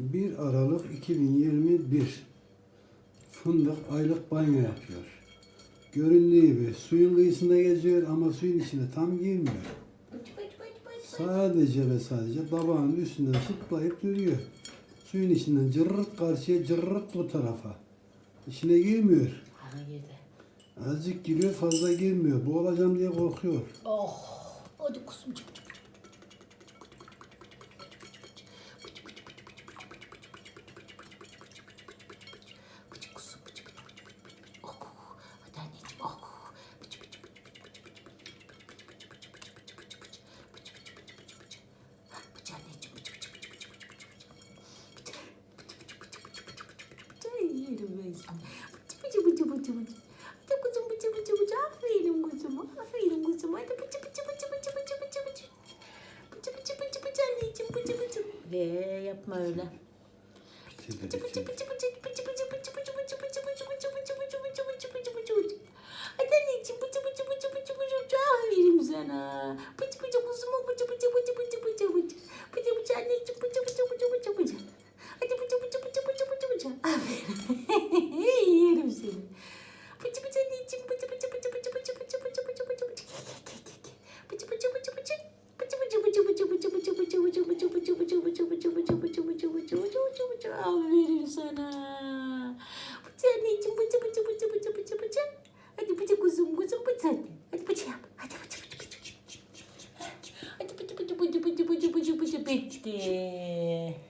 1 Aralık 2021 fındık aylık banyo yapıyor. Göründüğü gibi suyun kıyısında geziyor ama suyun içine tam girmiyor. Sadece ve sadece tabağın üstünden sıtlayıp duruyor. Suyun içinden cırrık karşıya cırrık bu tarafa. İçine girmiyor. Azıcık giriyor fazla girmiyor. Boğulacağım diye korkuyor. Oh. Ve yapma öyle. Bıcı, bıcı, bıcı, bıcı, bıcı, bıcı, bıcı, bıcı, bıcı, bıcı, bıcı, bıcı, bıcı, bıcı, bıcı, bıcı, bıcı, bıcı. Hadi anneciğim, bıcı, bıcı, bıcı, bıcı, bıcı, bıcı. Aferin sana. Bıcı, bıcı, kuzuma, bıcı, bıcı, bıcı, bıcı, bıcı, bıcı. Bıcı, bıcı, anneciğim, bıcı, bıcı, bıcı, bıcı, bıcı. Hadi bıcı, bıcı, bıcı, bıcı, bıcı, bıcı. Aferin. зумку, зумку цапля. Ать почап. Ать почап. Ать почап. Ать почап. Ать почап. Ать почап.